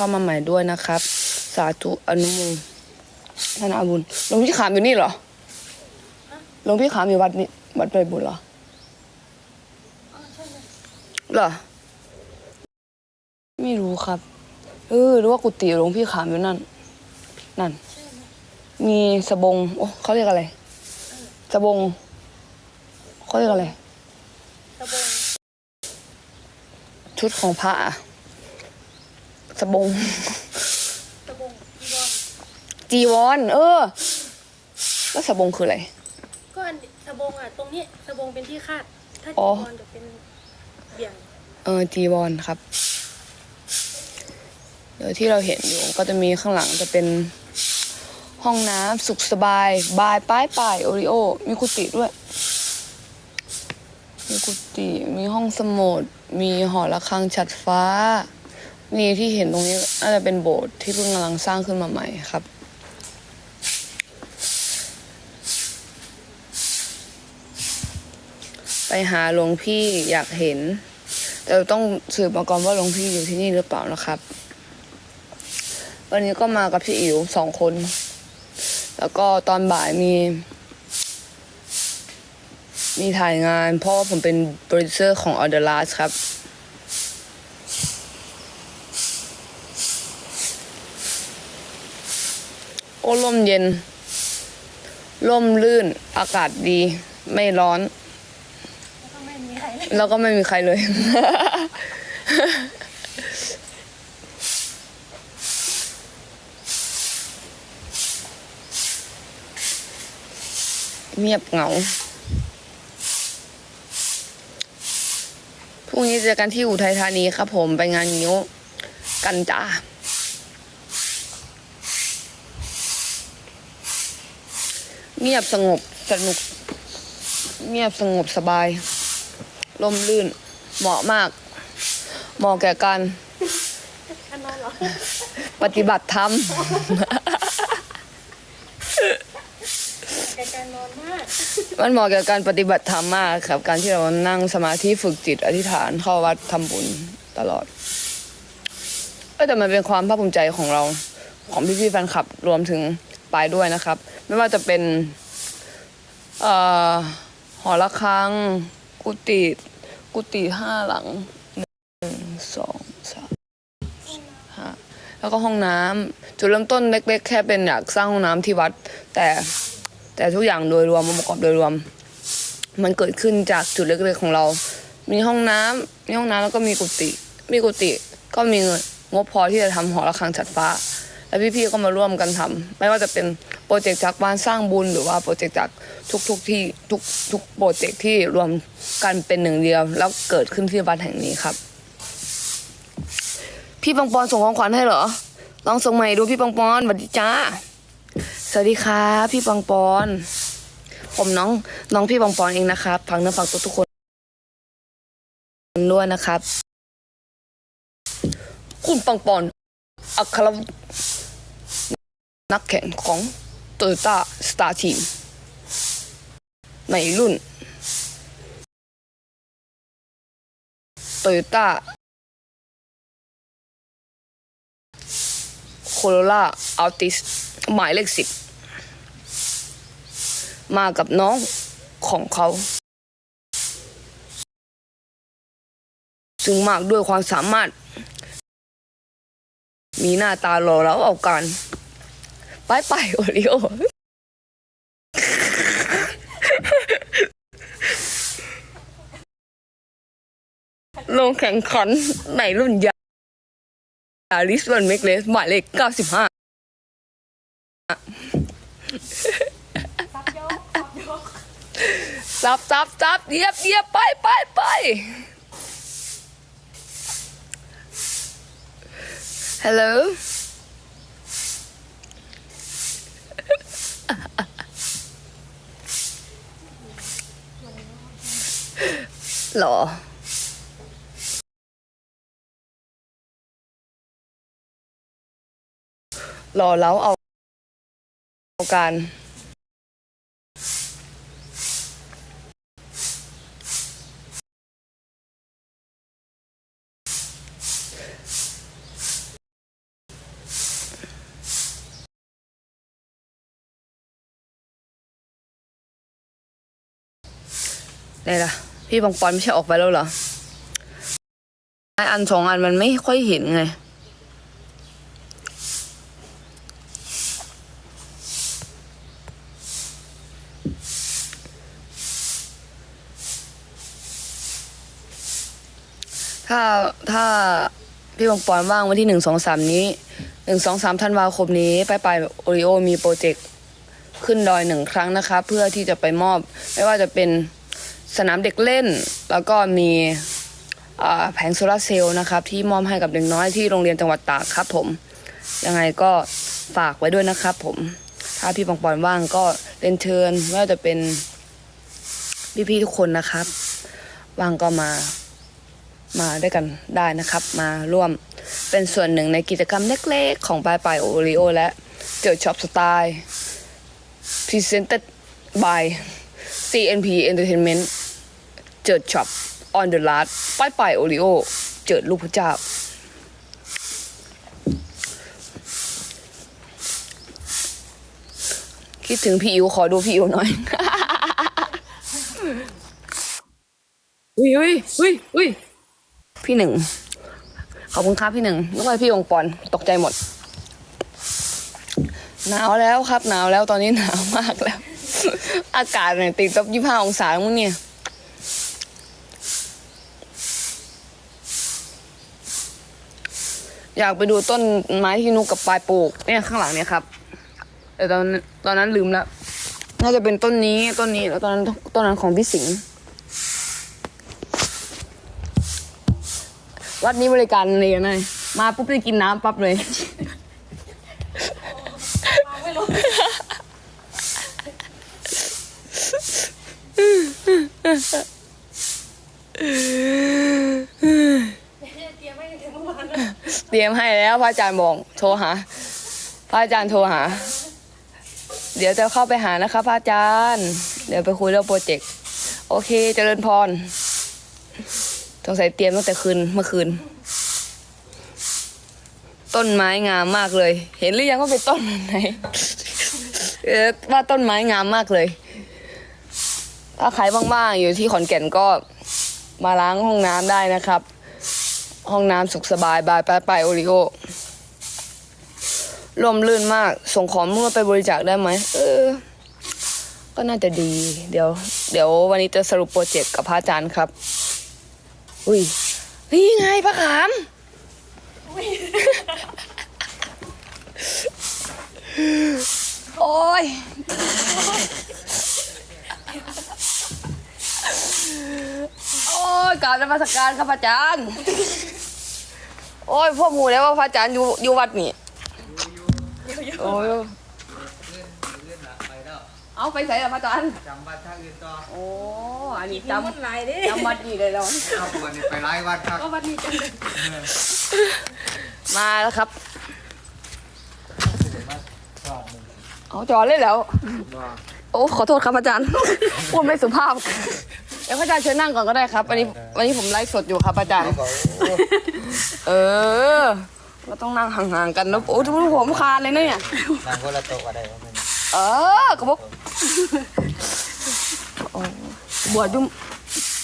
เข้ามาใหม่ด้วยนะครับ สาธุอนุโมทนาบุญหลวงพี่ขามอยู่นี่เหรอหลวงพี่ขามอยู่วัดนี้วัดไปบุญเหรอเหรอ ไม่รู้ครับ เออหรือว่ากุฏิหลวงพี่ขามอยู่นั่น นั่น มีสบง โอ้เขาเรียกอะไร สบง เขาเรียกอะไรตะบงชุดของพระอะ สบง ตะบงอีบอลจีวรเออ แล้วสบงคืออะไร ก็อันตะบงอะตรงนี้ตะบงเป็นที่คาด ถ้าอ๋จีอ บอลจะเป็นเบี่ยงเออจีวรครับ เดี๋ยวที่เราเห็นอยู่ก็จะมีข้างหลังจะเป็นห้องน้ำสุขสบาย บายป้ายป้ายโอริโอ มีกุฏิด้วย มีกุฏิมีห้องสมุดมีหอระฆังฉัดฟ้า นี่ที่เห็นตรงนี้น่าจจะเป็นโบสถ์ที่เพิ่งกำลังสร้างขึ้นมาใหม่ครับ ไปหาหลวงพี่อยากเห็น แต่ต้องสืบมาก่อนว่าหลวงพี่อยู่ที่นี่หรือเปล่านะครับ วันนี้ก็มากับพี่อิ๋วสองคน แล้วก็ตอนบ่ายมี มีถ่ายงาน เพราะว่าผมเป็นโปรดิวเซอร์ของ o r d e r l a s ครับ โอ้ลมเย็นลมลื่น อากาศดี ไม่ร้อนแล้วก็ไม่มีใครเลยแล้วก็ไม่มีใครเลย เงียบเหงา พรุ่งนี้เจอกันที่อุทัยธานีครับผมไปงานนิ้วกันจ้า เงียบสงบสนุก เงียบสงบสบายลมลื่น เหมาะมาก เหมาะแก่การอันนอนเหรอปฏิบัติธรรมแกการนอนมากมันเหมาะแก่การปฏิบัติธรรมมากครับ การที่เรานั่งสมาธิฝึกจิต อธิษฐานเข้าวัดทำบุญตลอดเอ้ยแต่มันเป็นความภาคภูมิใจของเรา ของพี่ๆแฟนคลับรวมถึง ไปด้วยนะครับ ไม่ว่าจะเป็นอหอระฆัง กุฏิกุฏิห้าหลังหนึ่งสองสามห้าแล้วก็ห้องน้ำจุดเริ่มต้นเล็ก ๆ แค่เป็นอยากสร้างห้องน้ำที่วัด แต่แต่ทุกอย่างโดยรวมองค์ประกอบโดยรวม มันเกิดขึ้นจากจุดเล็กๆของเรา มีห้องน้ำมีห้องน้ำแล้วก็มีกุฏิมีกุฏิก็มีเงินงบพอที่จะทำหอระฆังฉัดฟ้า และพี่ๆก็มาร่วมกันทำไม่ว่าจะเป็นโปรเจกต์จากบ้านสร้างบุญหรือว่าโปรเจกต์จากทุกๆที่ทุกทุกโปรเจกต์ที่รวมกันเป็นหนึ่งเดียว แล้วเกิดขึ้นที่วัดแห่งนี้ครับ พี่ปังปอนส่งของขวัญให้เหรอ ลองส่งใหม่ดูพี่ปังปอนสวัสดีจ้าสวัสดีครับพี่ปังปอน ผมน้องน้องพี่ปังปอนเองนะครับฟังเนื้อฟังตัวทุกคนด้วยนะครับ คุณปังปอนอัคร นักแข่งของโตโยต้าสตาร์ทีมในรุ่นโตโยต้าโคโรล่าอัลติสหมายเลขสิบมากับน้องของเขา ซึ่งมากด้วยความสามารถ มีหน้าตาหล่อแล้วเอาการ ไปไปโอริโอลงแข่งขันในรุ่นยาลิสวันเมกเลสหมายเลข95ซับยกซับยกซับซับซับเยียบเยียบไปไปไปฮัลโหล หรอรอแล้วเอาเอาการได้ละ พี่ปังปอนไม่ใช่ออกไปแล้วเหรออันสองอันมันไม่ค่อยเห็นไง ถ้าถ้าพี่บงปอนว่างวันที่หนึ่งสองสามนี้หนึ่งสองสามธันวาคมนี้ไปไปโอริโอมีโปรเจกต์ขึ้นดอยหนึ่งครั้งนะคะ เพื่อที่จะไปมอบไม่ว่าจะเป็น สนามเด็กเล่น แล้วก็มีแผงโซลาร์เซลล์นะครับ ที่มอบให้กับเด็กน้อยที่โรงเรียนจังหวัดตากครับผม ยังไงก็ฝากไว้ด้วยนะครับผม ถ้าพี่ปังปอนว่างก็เรียนเชิญไม่ว่าจะเป็นพี่ๆทุกคนนะครับ ว่างก็มามาด้วยกันได้นะครับ มาร่วมเป็นส่วนหนึ่งในกิจกรรมเล็กๆ ของปลายปลายโอริโอและเจอช็อปสไตล์ Presented by CNP Entertainment เจิดช็อป on the last ป้ายปลายโอริโอเจิดลูกพระเจ้า คิดถึงพี่อิวขอดูพี่อิวหน่อย อุ้ยอุ้ยอุ้ยอุ้ยพี่หนึ่ง ขอบคุณครับพี่หนึ่งแล้วก็พี่องค์ปอนตกใจหมด หนาวแล้วครับ หนาวแล้วตอนนี้หนาวมากแล้ว อากาศเนี่ยติดลบยี่ห้าองศาแล้วมั้งเนี่ย อยากไปดูต้นไม้ที่นุกกับปลายปลูกเนี่ยข้างหลังเนี่ยครับ แต่ตอนตอนนั้นลืมแล้วน่าจะเป็นต้นนี้ต้นนี้แล้วตอนนั้นต้นนั้นของพี่สิงห์วัดนี้บริการเลยนะมาปุ๊บได้กินน้ำปั๊บเลย เตรียมไว้ตั้งแต่เมื่อวานแล้ว เต รียมให้แล้วพระอาจารย์บอกโทรหาพระอาจารย์โทรหา เดี๋ยวจะเข้าไปหานะคะพระอาจารย์ เดี๋ยวไปคุยเรื่องโปรเจกต์โอเคเจริญพรสงสัยเตรียมตั้งแต่คืนเมื่อคืน ต้นไม้งามมากเลย เห็นหรือยังว่าเป็นต้นไหนเออว่าต้นไม้งามมากเลย ถ้าใครว่างๆอยู่ที่ขอนแก่นก็มาล้างห้องน้ำได้นะครับ ห้องน้ำสุขสบายบายไปไปโอริโอลมลื่นมาก ส่งของมั่วไปบริจาคได้ไหมเออ ก็น่าจะดี เดี๋ยว เดี๋ยววันนี้จะสรุปโปรเจกต์กับพระอาจารย์ครับ อุ้ยนี่ไงพระขามโอ้ยโอ้ ยกราบนมัสการครับพระอาจารย์ โอ้ยพวกหมูแล้วว่าพระอาจารย์อยู่อยู่วัดนี่โอ้ยเอาไปใส่ละพระอาจารย์จำวัดท่าอื่นต่อโอ้อันนี้จำจำวัดหลายเด้จำวัดนี่เลยเราเอาปวดนี่ไปไล่วัดครับก็วัดนี้จังเลยมาแล้วครับชอบมึงเอาจอเลยแล้วว่าโอ้ขอโทษครับอาจารย์พูดไม่สุภาพ เดี๋ยวพระอาจารย์เชิญนั่งก่อนก็ได้ครับ วันนี้วันนี้ผมไลฟ์สดอยู่ครับอาจารย์เขาเออเราต้องนั่งห่างๆกันนะโอ้ทุกคนผมคานเลยนะเนี่ยนางคนละโต๊ะอะไรวะมึงเออกระบอกโอ้บวชอยุ่อ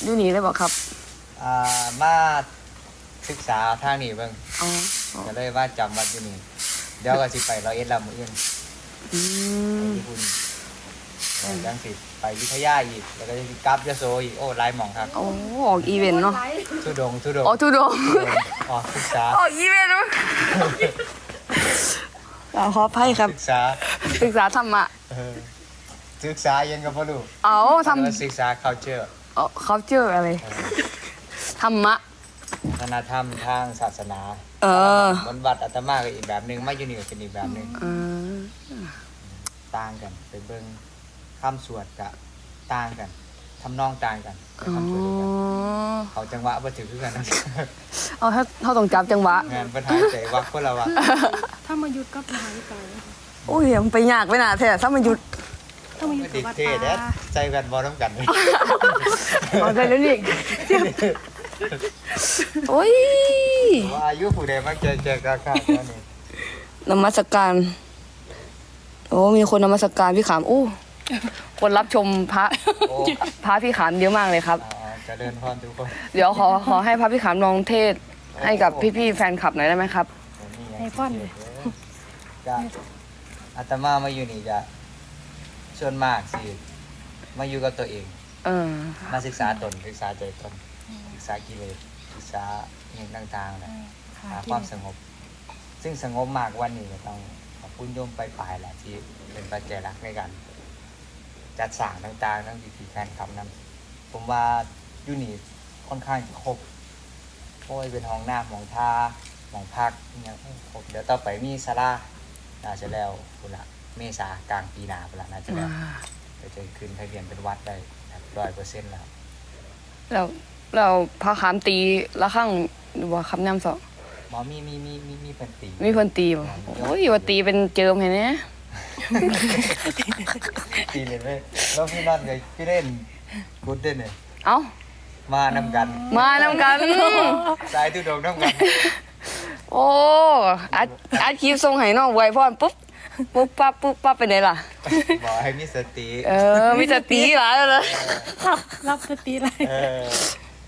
ยุ่นี่ได้บอกครับอ่ามาศึกษาทางนี้เบิ่งอ๋อก็เลยว่าจำวัดที่นี่เดี๋ยวก็สิไปร้อยเอ็ดลำมืออื่นอืมญี่ปุ่น จังสิไปวิทยาอีก แล้วก็จะกลับยโสอีก โอ้หลายหม่องครับ โอ้ออกอีเวนต์เนาะหลายทุดงทุดงอ๋อทุดงอ๋อศึกษาออกอีเวนต์เนาะอ่าขออภัยครับ ศึกษา ศึกษาธรรมะเออศึกษายังก็บ่รู้เอาทแล้วก็ศึกษา culture ำเอาเขาเจออะไร ธรรมะวัฒนธรรมทางศาสนา เออวันวัดอาตมาก็อีกแบบหนึ่งมาอยู่นี่ก็เป็นอีกแบบหนึ่งเออต่างกันไปเบิ่ง คำสวดกะต่างกันทำนองต่างกันแต่อ๋อคำสวดเดียวกันเขาจังหวะบ่ถือคือกันนะเอาถ้าถ้าต้องจับจังหวะ งานปัญหาใจวักคนละวะถ้ามาหยุดกับมหาวิทยาลัยนะคะอุ้ยยังไปยากไปหนาแท้ถ้ามันหยุดถ้ามาหยุดดิกับวัดเท่เด้ป่าใจกันบ่ต้องกันเอาใจแล้วนี่โอ้ยว่าอายุผู้ใดมาแก่ๆกะๆแล้วนี่นมัสการ โอ้มีคนนมัสการพี่ขามอู้ คนรับชมพระโอ้พระพี่ขามเยอะมากเลยครับ อ่าเจะเดินพรทุกคนเดี๋ยวขอขอให้พระพี่ขามลองเทศน์ให้กับพี่ๆแฟนคลับหน่อยได้ไหมครับให้พ่อนเลย จะอาตมามาอยู่นี่จะส่วนมากสิมาอยู่กับตัวเอง เออ มาศึกษาตนศึกษาใจตนศึกษากิเลสศึกษาอย่างต่างๆนะหาความสงบ ซึ่งสงบมากวันนี้ก็ต้องขอบคุณโยมไปปลายๆแหละที่เป็นปัจจัยหลักในการ จัดสร้างต่างๆทั้งวิธีแฟนคลับนั้นผมว่าอยู่นี่ค่อนข้างจะครบโอ้ยเป็นห้องน้ำห้องท่าห้องพักอหยังครบเดี๋ยวต่อไปมีศาลาน่าจะแล้วคุณละเมษากลางปีหน้าคุณละน่าจะแล้วก็จะขึ้นทะเบียนเป็นวัดได้ร้อยเปอร์เซ็นต์แล้วแล้วเราพระขามตีละข้างหรือว่าคำนำสองหมอมีมีมีมีมีเป็นตีมีคนตีบ่โอ้ยว่าตีเป็นเจิมเห็นไหม ตีเลยไหมแล้วพี่นัทกับพี่เล่นกูดเด่นเนี่ยเอ้า มานำกันมานำกันสายตุดงน้ำกันโอ้อัดอัดคลิปส่งให้น้องไวพรปุ๊บปุ๊บปั๊บปุ๊บปั๊บไปไหนล่ะ บอกให้มีสติเออมีสติหลายแล้วเลยรับรับสติเลยเออ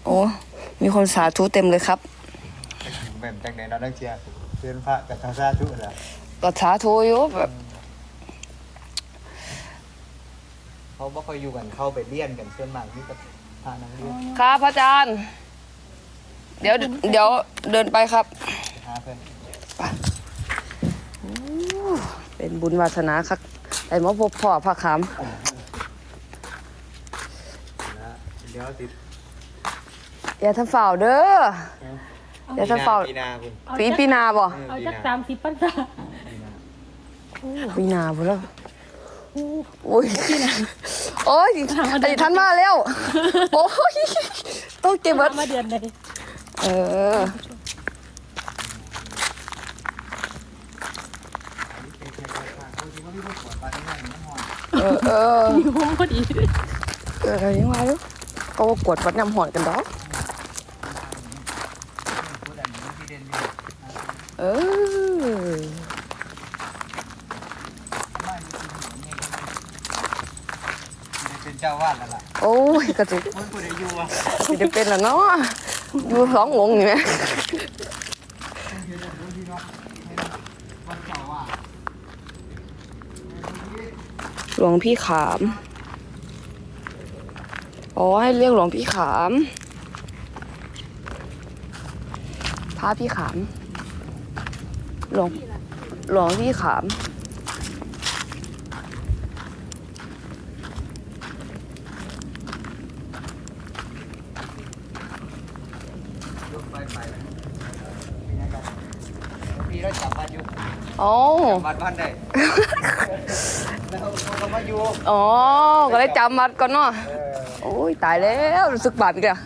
โอ้มีคนสาธุเต็มเลยครับเหมือนจังไหนเราต้องเชียร์เพื่อนพระกับทางสาธุแหละก็สาธุอยู่แบบ เขาบ่ค่อยอยู่กันเข้าไปเลี่ยนกันส่วนมากนี่กับพระนักเรียนครับพระอาจารย์ เดี๋ยวเดี๋ยวเดินไปครับไปหาเพื่อนเป็นบุญวาสนาครับได้มาพบพ่อพระขามนะเดี๋ยวติดอย่าทำฝ่าวเด้อเดี๋ยวถ้าเฝ้าปีนาคุณปีปีนาบ่เอาจักสามสิบปันษาปีนาบ่แล้ว โอ้ยโอ้ยไอ้ท่านมาแล้ว โอ้ยต้องเก็บไว้มาเดือนใดเออเออเออมีโฮมพอดีเออยังไงลูกก็ว่ากวดวัดน้ำหอนกันดอกเออ เป็นเจ้าวาดแล้วล่ะโอ้ยกระจุกมันกูได้อยู่อะสิจะเป็นละเนาะอยู่สององค์นี่ไหมวันเจ้าวาดหลวงพี่ขาม อ๋อให้เรียกหลวงพี่ขามพระพี่ขาม หลวงหลวงพี่ขาม ยกไปไปเลยมีอะไรกันพี่เราจับวัดอยู่ อ๋อวัดบ้านได้แล้วเขาก็มาอยู่อ๋อก็เลยจำมัดก่อนเนาะเออโอ้ยตายแล้วรู้สึกบาปอีกแล้ว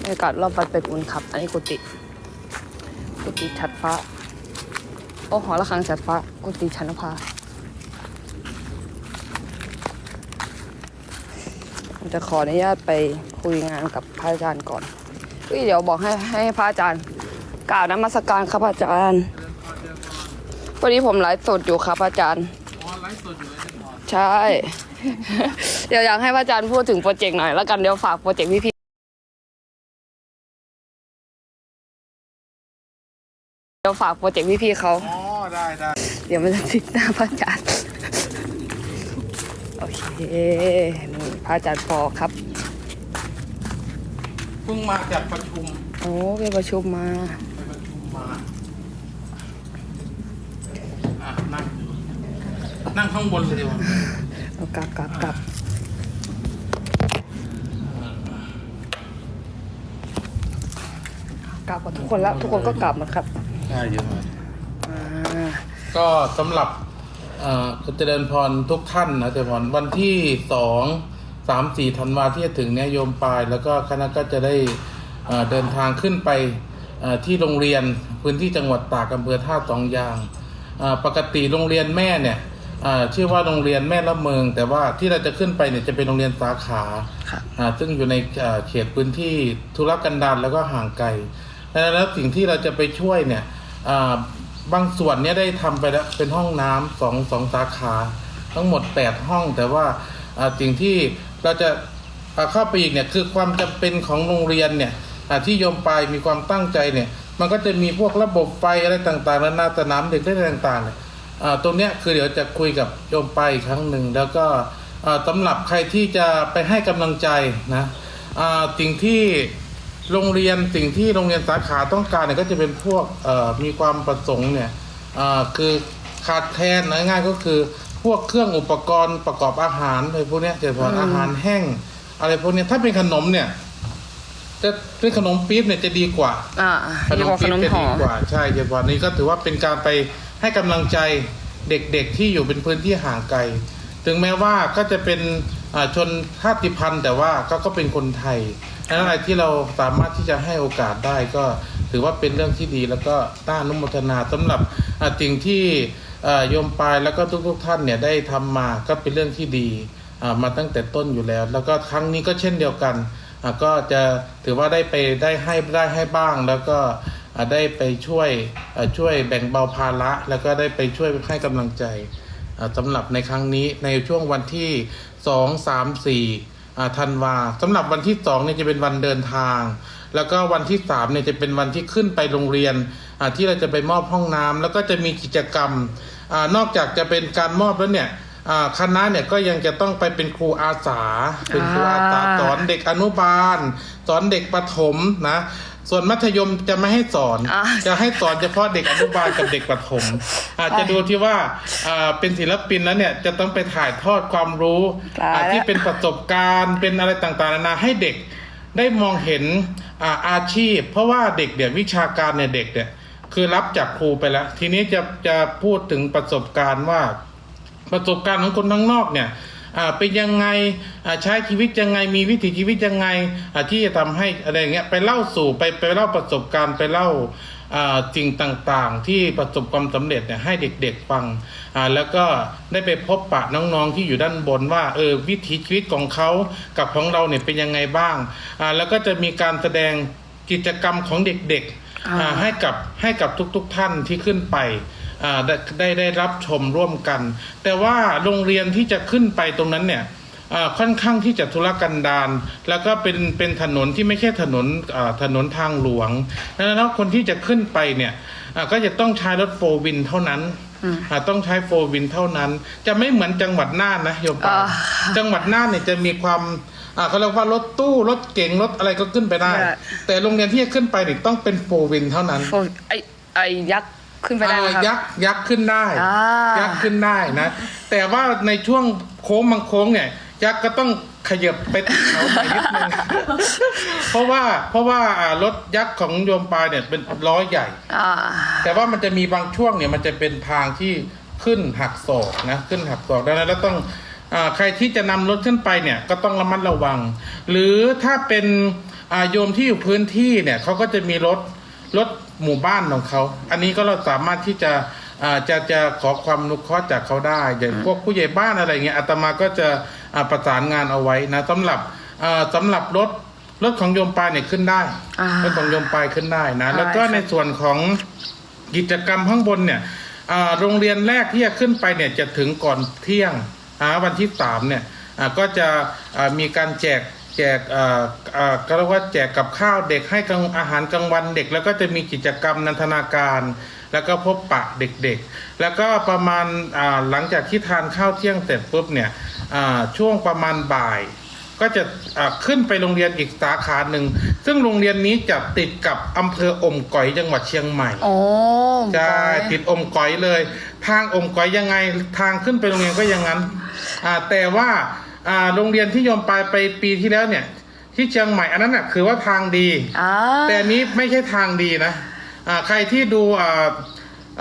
บรรยากาศรอบวัดไปบุญครับ อันนี้กุฏิกุฏิชัดฟ้า โอ้หอระฆังชัดฟ้า กุฏิชันภา ผมจะขออนุญาตไปคุยงานกับพระอาจารย์ก่อนเฮ้ยเดี๋ยวบอกให้ให้พระอาจารย์กล่าวนมัสการครับอาจารย์วันนี้ผมไลฟ์สดอยู่ครับอาจารย์ใช่ เดี๋ยวอยากให้พระอาจารย์พูดถึงโปรเจกต์หน่อยแล้วกันเดี๋ยวฝากโปรเจกต์พี่พี่เดี๋ยวฝากโปรเจกต์พี่พี่ๆเขาอ๋อได้ได้เดี๋ยวมันจะติดหน้าพระอาจารย์โอเคนี่พ ระอาจารย์ปอครับ เพิ่งมาจากประชุมโอ้ไปประชุมมา ไปประชุมมาอะนั่งอยู่นั่งข้างบนเลยดีกว่าเอากลับกลับกลับกลับกับทุกคนแล้วทุกคนก็กลับหมดครับได้เยอะมากอ่าก็สำหรับเอ่อเจริญพรทุกท่านนะเจริญพรวันที่สอง สามสี่ธันวาที่จะถึงเนี่ยโยมปลาย แล้วก็คณะก็จะได้เอ่อเดินทางขึ้นไปเอ่อที่โรงเรียนพื้นที่จังหวัดตากอำเภอท่าสองยางเอ่อปกติโรงเรียนแม่เนี่ยเอ่อชื่อว่าโรงเรียนแม่ละเมือง แต่ว่าที่เราจะขึ้นไปเนี่ยจะเป็นโรงเรียนสาขาครับอ่าซึ่งอยู่ในเอ่อเขตพื้นที่ธุรกันดารแล้วก็ห่างไกลแล้วสิ่งที่เราจะไปช่วยเนี่ยอ่าบางส่วนเนี่ยได้ทำไปแล้วเป็นห้องน้ำสองสองสาขา ทั้งหมด 8 ห้องแต่ว่าอ่าสิ่งที่ เราจะเข้าไปอีกเนี่ยคือความจำเป็นของโรงเรียนเนี่ยที่โยมปายมีความตั้งใจเนี่ยมันก็จะมีพวกระบบไฟอะไรต่างๆนานาสนามเด็กอะไรต่างๆเนี่ยตรงเนี้ยคือเดี๋ยวจะคุยกับโยมปายอีกครั้งหนึ่งแล้วก็สำหรับใครที่จะไปให้กำลังใจนะสิ่งที่โรงเรียนสิ่งที่โรงเรียนสาขาต้องการเนี่ยก็จะเป็นพวกมีความประสงค์เนี่ยคือขาดแคลนง่ายๆก็คือ พวกเครื่องอุปกรณ์ประกอบอาหารอะไรพวกเนี้ยเฉพาะอาหารแห้ง อะไรพวกเนี้ยถ้าเป็นขนมเนี่ยจะเป็นขนมปี๊บเนี่ยจะดีกว่าอ่าดีกว่าขนมจะห่อดีกว่าใช่เฉพาะนี้ก็ถือว่าเป็นการไปให้กำลังใจเด็กๆที่อยู่เป็นพื้นที่ห่างไกล ถึงแม้ว่าก็จะเป็นอ่าชนชาติพันธุ์ แต่ว่าก็ก็เป็นคนไทยดังนั้นอะไรที่เราสามารถที่จะให้โอกาสได้ก็ถือว่าเป็นเรื่องที่ดีแล้วก็ต้านุโมทนาสำหรับอ่าสิ่งที่อ่า โยมปลายแล้วก็ทุกๆท่านเนี่ยได้ทำมาก็เป็นเรื่องที่ดีมาตั้งแต่ต้นอยู่แล้ว แล้วก็ครั้งนี้ก็เช่นเดียวกันก็จะถือว่าได้ไปได้ให้ได้ให้บ้าง แล้วก็ได้ไปช่วยช่วยแบ่งเบาภาระ แล้วก็ได้ไปช่วยให้กำลังใจสำหรับในครั้งนี้ในช่วงวันที่สองสามสี่ธันวาสำหรับวันที่สองเนี่ยจะเป็นวันเดินทาง แล้วก็วันที่สามเนี่ยจะเป็นวันที่ขึ้นไปโรงเรียนที่เราจะไปมอบห้องน้ำแล้วก็จะมีกิจกรรม อ่านอกจากจะเป็นการมอบแล้วเนี่ยอ่าคณะเนี่ยก็ยังจะต้องไปเป็นครูอาสา เป็นครูอาสาสอนเด็กอนุบาล สอนเด็กประถมนะส่วนมัธยมจะไม่ให้สอนอ่าจะให้สอนเฉพาะเด็กอนุบาลกับเด็กประถมอาจจะดูที่ว่าอ่าเป็นศิลปินแล้วเนี่ยจะต้องไปถ่ายทอดความรู้ตายอ่าแล้วที่เป็นประสบการณ์เป็นอะไรต่างๆนานาให้เด็กได้มองเห็นอาอาชีพ เพราะว่าเด็กเนี่ยวิชาการเนี่ยเด็กเนี่ย คือรับจากครูไปแล้ว ทีนี้จะจะพูดถึงประสบการณ์ว่า ประสบการณ์ของคนข้างนอกเนี่ยเป็นยังไงอ่าใช้ชีวิตยังไงมีวิถีชีวิตยังไงที่จะทำให้อะไรเงี้ยไปเล่าสู่ไปไปเล่าประสบการณ์ไปเล่าสิ่งต่างๆ ที่ประสบความสำเร็จเนี่ยให้เด็กๆฟังแล้วก็ได้ไปพบปะน้องๆที่อยู่ด้านบนว่าเออวิถีชีวิตของเขากับของเราเนี่ยเป็นยังไงบ้างแล้วก็จะมีการแสดงกิจกรรมของเด็กๆ ให้กับให้กับทุกๆท่านที่ขึ้นไปอ่าได้ได้ได้รับชมร่วมกัน แต่ว่าโรงเรียนที่จะขึ้นไปตรงนั้นเนี่ยอ่าค่อนข้างที่จะทุรกันดารแล้วก็เป็นเป็นถนนที่ไม่ใช่ถนนอ่าถนนทางหลวงดังนั้นแล้วคนที่จะขึ้นไปเนี่ยอ่าก็จะต้องใช้รถโฟวินเท่านั้นอ่าต้องใช้โฟวินเท่านั้น จะไม่เหมือนจังหวัดน่านนะโยมปาอ่าจังหวัดน่านเนี่ยจะมีความ อ่าเขาเรียกว่ารถตู้รถเก๋งรถอะไรก็ขึ้นไปได้ ได้ แต่โรงเรียนที่จะขึ้นไปเนี่ยต้องเป็นโฟวินเท่านั้น โฟไอไอยักษ์ขึ้นไปได้ไหมอ่าครับยักษ์ยักษ์ขึ้นได้ อ่ายัยักษ์ขึ้นได้นะ แต่ว่าในช่วงโค้งบางโค้งเนี่ย ยักษ์ก็ต้องขยับไปติดเขาหน่อยนิดนึง เพราะว่าเพราะว่าอ่ารถยักษ์ของโยมปลายเนี่ยเป็นล้อใหญ่ อ่า แต่ว่ามันจะมีบางช่วงเนี่ยมันจะเป็นทางที่ขึ้นหักศอกนะขึ้นหักศอกดังนั้นแล้วต้องอา ใครที่จะนำรถขึ้นไปเนี่ยก็ต้องระมัดระวัง หรือถ้าเป็นอ่าโยมที่อยู่พื้นที่เนี่ยเขาก็จะมีรถรถหมู่บ้านของเขา อันนี้ก็เราสามารถที่จะอ่าจะจะขอความอนุเคราะห์จากเขาได้อย่างพวกผู้ใหญ่บ้านอะไรเงี้ยอาตมาก็จะอ่าประสานงานเอาไว้นะสำหรับอ่าสำหรับรถรถของโยมปลายเนี่ยขึ้นได้อ่ารถของโยมปลายขึ้นได้นะ แล้วก็ใช่ในส่วนของกิจกรรมข้างบนเนี่ยอ่าโรงเรียนแรกที่จะขึ้นไปเนี่ยจะถึงก่อนเที่ยง อ่าวันที่สามเนี่ยอ่าก็จะอ่ามีการแจกแจกอ่าอ่าก็เรียกว่าแจกกับข้าวเด็กให้กลางอาหารกลางวันเด็ก แล้วก็จะมีกิจกรรมนันทนาการ แล้วก็พบปะเด็กๆ แล้วก็ประมาณอ่าหลังจากที่ทานข้าวเที่ยงเสร็จปุ๊บเนี่ยอ่าช่วงประมาณบ่าย ก็จะอ่าขึ้นไปโรงเรียนอีกสาขาหนึ่ง ซึ่งโรงเรียนนี้จะติดกับอำเภออมก๋อยจังหวัดเชียงใหม่โอ้ใช่บอยติดอมก๋อยเลย ทางอมก๋อยยังไงทางขึ้นไปโรงเรียนก็อยังงั้นอ่าแต่ว่าอ่าโรงเรียนที่โยมไปไปปีที่แล้วเนี่ย ที่เชียงใหม่อันนั้นน่ะคือว่าทางดีอ่าแต่อันนี้ไม่ใช่ทางดีนะอ่าใครที่ดูอ่า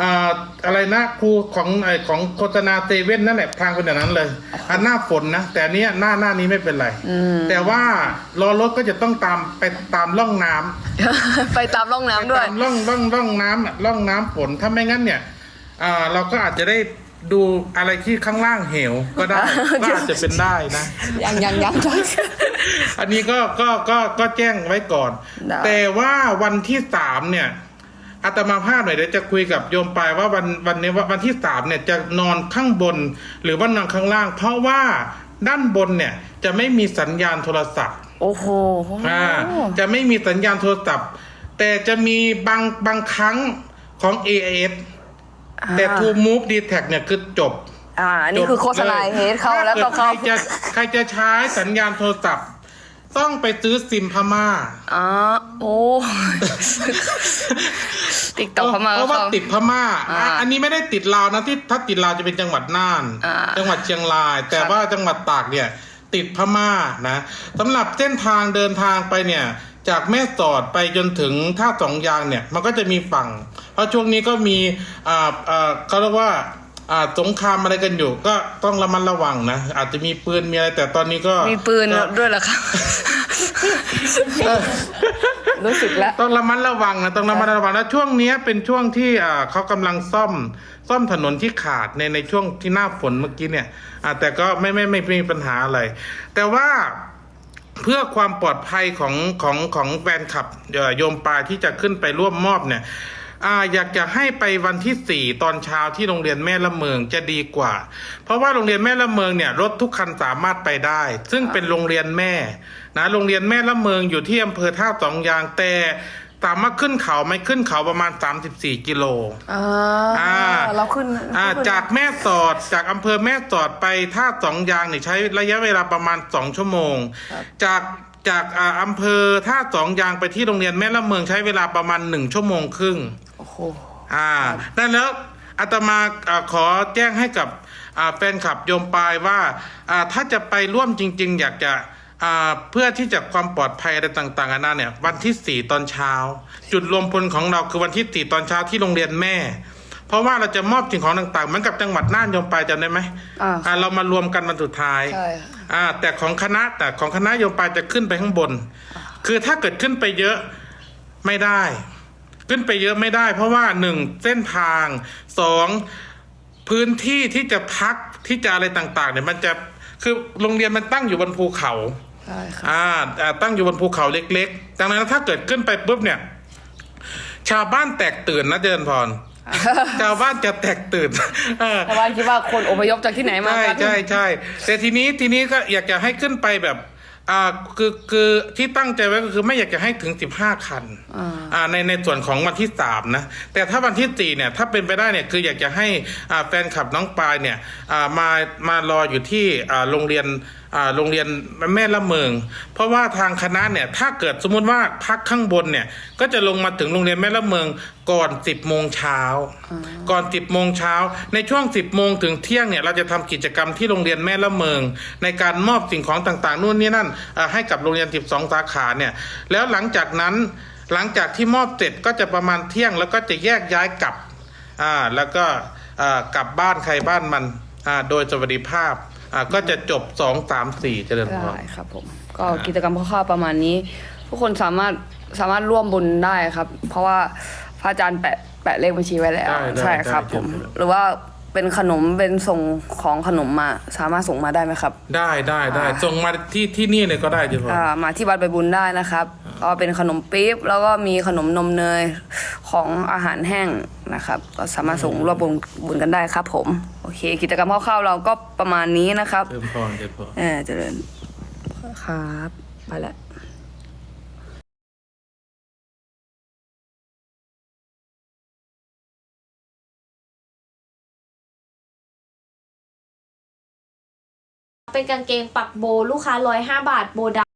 อ่าอะไรนะครูของไอของโฆษณาเซเว่นนั่นแหละทางเป็นอย่างนั้นเลยอันหน้าฝนนะแต่อันเนี้ยหน้าหน้านี้ไม่เป็นไรอืมแต่ว่ารอรถก็จะต้องตามไปตามร่องน้ำไปตามร่องน้ำด้วยตามร่องร่องร่องน้ำน่ะร่องน้ำฝนถ้าไม่งั้นเนี่ย อ่าเราก็อาจจะได้ดูอะไรที่ข้างล่างเหวก็ได้ก็อาจจะเป็นได้นะ ยังยังยังอันนี้ก็ก็ก็ก็แจ้งไว้ก่อนได้แต่ว่าวันที่สามเนี่ยอาตมาภาพหน่อยเดี๋ยวจะคุยกับโยมปายว่าวันวันนี้ว่าวันที่สามเนี่ยจะนอนข้างบน หรือว่านอนข้างล่าง เพราะว่าด้านบนเนี่ยจะไม่มีสัญญาณโทรศัพท์ โอ้โหอ่าจะไม่มีสัญญาณโทรศัพท์ แต่จะมีบางบางครั้งของ AIS แต่ True Move d t a c เนี่ยคือจบ อ่า นี่คือโฆษณาเฮดเขาแล้วก็ถ้เขากิดใครจะใครจะใช้สัญญาณโทรศัพท์ ต้องไปซื้อซิมพม่าอ๋อโอ้ติ๊กต็อกเขามาเพราะว่าเขาติดพม่าอ่าอะอันนี้ไม่ได้ติดลาวนะที่ถ้าติดลาวจะเป็นจังหวัดน่านอ่าจังหวัดเชียงราย แต่ครับว่าจังหวัดตากเนี่ย ติดพม่านะสำหรับเส้นทางเดินทางไปเนี่ย จากแม่สอดไปจนถึงท่าสองยางเนี่ยมันก็จะมีฝั่ง เพราะช่วงนี้ก็มีอ่าอ่าเขาเรียกว่าอ่าสงครามอะไรกันอยู่ ก็ต้องระมัดระวังนะอาจจะมีปืนมีอะไรแต่ตอนนี้ก็มีปืนก็ด้วยเหรอครับรู้สึกแล้วต้องระมัดระวังนะต้องระมัดระวังแล้วช่วงเนี้ยเป็นช่วงที่อ่าเขากำลังซ่อมซ่อมถนนที่ขาดในในช่วงที่หน้าฝนเมื่อกี้เนี่ยอ่าแต่ก็ไม่ไม่ไม่ไม่มีปัญหาอะไรแต่ว่า เพื่อความปลอดภัยของของของแฟนคลับเอ่อโยมปลายที่จะขึ้นไปร่วมมอบเนี่ยอ่าอยากจะให้ไปวันที่สี่ตอนเช้าที่โรงเรียนแม่ละเมืองจะดีกว่า เพราะว่าโรงเรียนแม่ละเมืองเนี่ยรถทุกคันสามารถไปได้ ซึ่งเป็นโรงเรียนแม่นะโรงเรียนแม่ละเมืองอยู่ที่อำเภอท่าสองยางแต่ สามารถขึ้นเขาไม่ขึ้นเขาประมาณ 34 กิโล อ่าอ่า เราขึ้นอ่าเรขึ้นจากแม่สอดจากอำเภอแม่สอดไปท่าสองยางเนี่ยใช้ระยะเวลาประมาณสองชั่วโมง จากจากอ่าอำเภอท่าสองยางไปที่โรงเรียนแม่ละเมืองใช้เวลาประมาณหนึ่งชั่วโมงครึ่ง โอ้โห อ่านั่นแล้วอาตมาอ่าขอแจ้งให้กับอ่าแฟนคลับโยมปายว่าอ่าถ้าจะไปร่วมจริง ๆ อยากจะอ่า เพื่อที่จะความปลอดภัยอะไรต่างๆนานาเนี่ยวันที่สี่ตอนเช้า จุดรวมพลของเราคือวันที่สี่ตอนเช้าที่โรงเรียนแม่ เพราะว่าเราจะมอบสิ่งของต่างๆเหมือนกับจังหวัดน่านโยมปายจำได้ไหมอ่าอ่าเรามารวมกันวันสุดท้ายใช่ค่ะอ่าแต่ของคณะแต่ของคณะโยมปายจะขึ้นไปข้างบน คือถ้าเกิดขึ้นไปเยอะไม่ได้ ขึ้นไปเยอะไม่ได้ เพราะว่าหนึ่งเส้นทางสองพื้นที่ที่จะพักที่จะอะไรต่างๆเนี่ยมันจะคือโรงเรียนมันตั้งอยู่บนภูเขา ใช่ค่ะอ่าอ่าตั้งอยู่บนภูเขาเล็กๆดังนั้นถ้าเกิดขึ้นไปปุ๊บเนี่ย ชาวบ้านแตกตื่นนะเดินพร ชาวบ้านจะแตกตื่นเออ ชาวบ้านคิดว่าคนอพยพจากที่ไหนมาใช่กัน ใช่ใช่แต่ทีนี้ทีนี้ก็อยากจะให้ขึ้นไปแบบอ่าคือคือที่ตั้งใจไว้ก็คือไม่อยากจะให้ถึงสิบห้าคันอ่า อ่าในในส่วนของวันที่สามนะแต่ถ้าวันที่สี่เนี่ยถ้าเป็นไปได้เนี่ยคืออยากจะให้อ่าแฟนคลับน้องปายเนี่ยอ่ามา มารออยู่ที่อ่าโรงเรียนอ่า โรงเรียนแม่ละเมืองเพราะว่าทางคณะเนี่ยถ้าเกิดสมมุติว่าพักข้างบนเนี่ยก็จะลงมาถึงโรงเรียนแม่ละเมืองก่อนสิบโมงเช้าก่อนสิบโมงเช้าในช่วงสิบโมงถึงเที่ยงเนี่ยเราจะทำกิจกรรมที่โรงเรียนแม่ละเมืองในการมอบสิ่งของต่างๆนู่นนี่นั่นอ่าให้กับโรงเรียน 12 สาขาเนี่ยแล้วหลังจากนั้นหลังจากที่มอบเสร็จก็จะประมาณเที่ยงแล้วก็จะแยกย้ายกลับอ่าแล้วก็อ่ากลับบ้านใครบ้านมันอ่าโดยสวัสดิภาพ อ่าก็จะจบสองสามสี่เจริญพร ได้ครับผม ก็กิจกรรมคร่าวๆประมาณนี้ ทุกคนสามารถสามารถร่วมบุญได้ครับ เพราะว่าพระอาจารย์แปะแปะเลขบัญชีไว้แล้ว ได้ได้ใช่ครับได้ผมได้หรือว่า เป็นขนมเป็นส่งของขนมมา สามารถส่งมาได้ไหมครับ ได้ได้ได้อ่าส่งมาที่ที่นี่เลยก็ได้เจริญพรอ่ามาที่วัดใบบุญได้นะครับก็เป็นขนมปี๊บแล้วก็มีขนมนมเนยของอาหารแห้งนะครับ ก็สามารถส่งร่วมบุญบุญกันได้ครับ ผมโอเค กิจกรรมคร่าวๆเราก็ประมาณนี้นะครับเจริญพรเจริญพรเออเจริญครับไปแล้ว เป็นกางเกงปักโบลูกค้าร้อยห้าบาทโบดำ